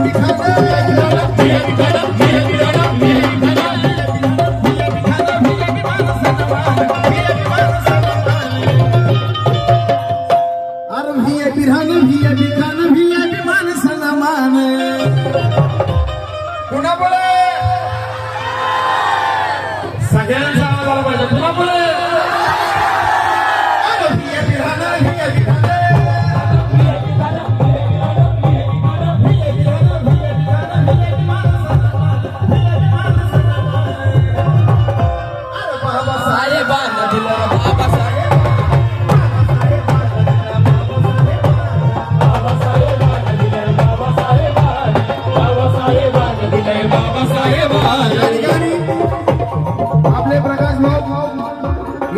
अरे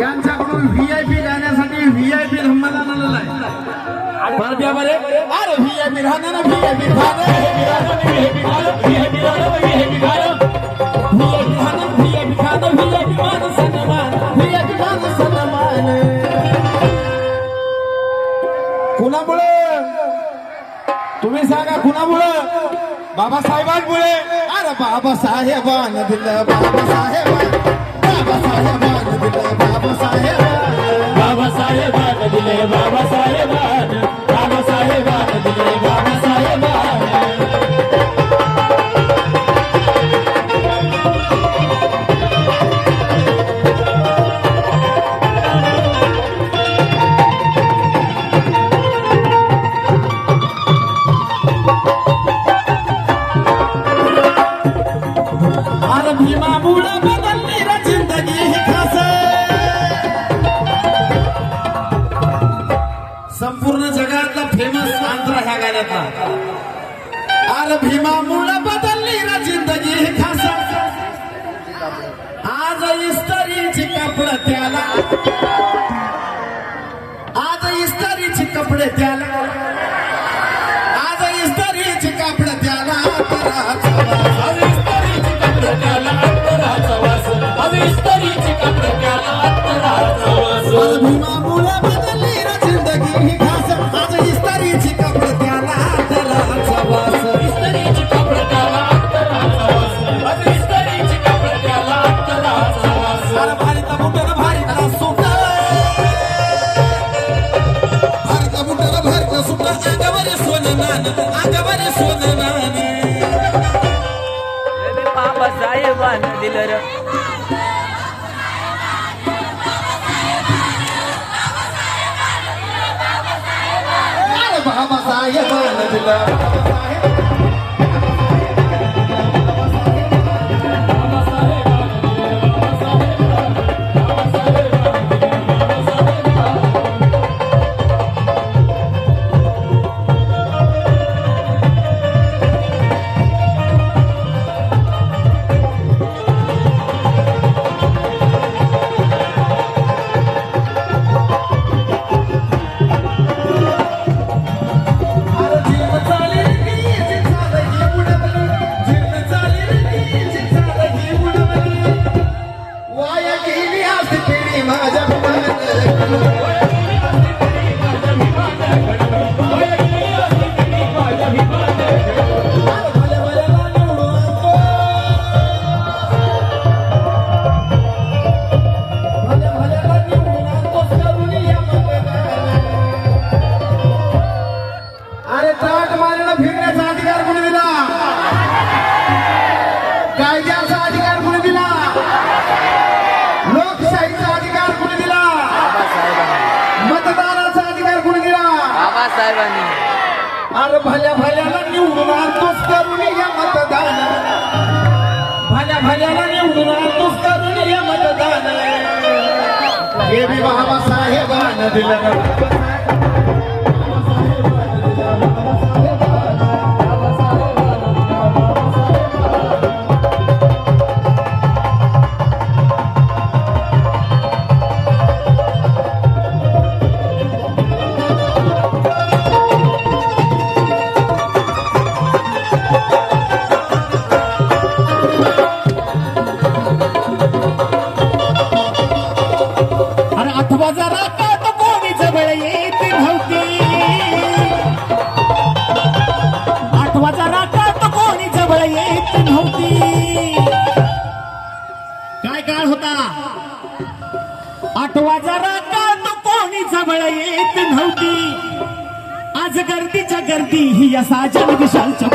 यांच्याकडून व्हीआयपी जाण्यासाठी व्हीआयपी धम्माला आलेला आहे. परत बरे. अरे व्हीआयपी राहणार ना व्हीआयपी राहणार व्हीआयपी मान सन्मान कुणामुळे? तुम्ही सांगा कुणामुळं? बाबासाहेबांमुळे. अरे बाबासाहेबान दिलं बाबासाहेबान. बाबासाहेबान दिलं बाबासाहेबान दिले बाबासाहेब संपूर्ण जगातला फेमस आंध्र ह्या गाण्यातला. अरे भीमामुळं बदलली ना जिंदगी हे खास. आज इस्त्रीची कपड त्याला. आज इस्त्रीची कपडे त्याला. बाबासाहेबांना दिलं रे अरे दिलं Thank you. बाबासाहेबांनी अरे भल्या भल्याला निवडून आणतोच करून या मतदान भल्या भल्याला निवडून आणतोच करून या मतदान हे बी बाबासाहेबानं दिलं नव्हती काय काळ होता? आठवा जरा काळ तो कोणी जवळ येत नव्हती. आज गर्दीच्या गर्दी ही या साजन विशालच्या